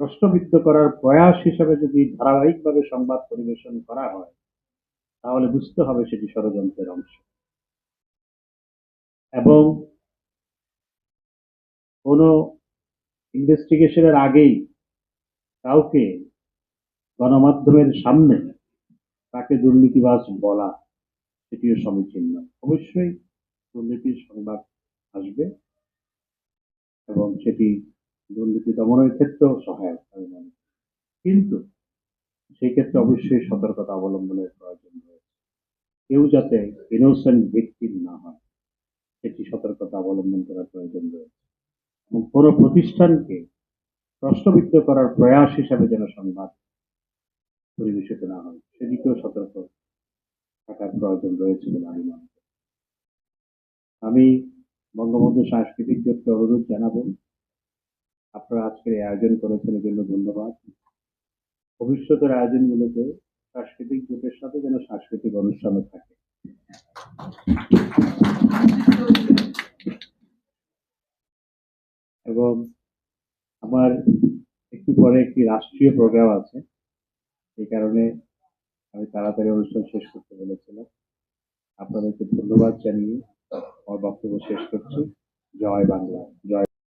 প্রশ্নবিদ্ধ করার প্রয়াস হিসেবে যদি ধারাবাহিকভাবে সংবাদ পরিবেশন করা হয়, তাহলে বুঝতে হবে সেটি ষড়যন্ত্রের অংশ। এবং কোনো ইনভেস্টিগেশনের আগেই কাউকে গণমাধ্যমের সামনে তাকে দুর্নীতিবাজ বলা, সেটিও সমীচীন নয়। অবশ্যই দুর্নীতির সংবাদ আসবে এবং সেটি দুর্নীতি দমনের ক্ষেত্রেও সহায়ক, আমি মনে কিন্তু সেই ক্ষেত্রে অবশ্যই সতর্কতা অবলম্বনের প্রয়োজন রয়েছে। কেউ যাতে ইনোসেন্ট ভিকটিম না হয়, সেটি সতর্কতা অবলম্বন করার প্রয়োজন রয়েছে। এবং কোনো প্রতিষ্ঠানকে প্রশ্নবিদ্ধ করার প্রয়াস হিসাবে যেন সংবাদ পরিবেশিত না হয়, সেদিকেও সতর্ক থাকার প্রয়োজন রয়েছে বলে আমি মনে করি। আমি বঙ্গবন্ধু সাংস্কৃতিক জোটকে অনুরোধ জানাব আপনারা আজকের আয়োজন করেছেন জন্য ধন্যবাদ। ভবিষ্যতের আয়োজনগুলোতে সাংস্কৃতিক জোটের সাথে যেন সাংস্কৃতিক অনুষ্ঠানও থাকে। এবং আমার একটু পরে একটি রাষ্ট্রীয় প্রোগ্রাম আছে। এই কারণে আমি তাড়াতাড়ি অনুষ্ঠান শেষ করতে বলেছিলাম। আপনাদেরকে ধন্যবাদ জানিয়ে আমার বক্তব্য শেষ করছি। জয় বাংলা, জয়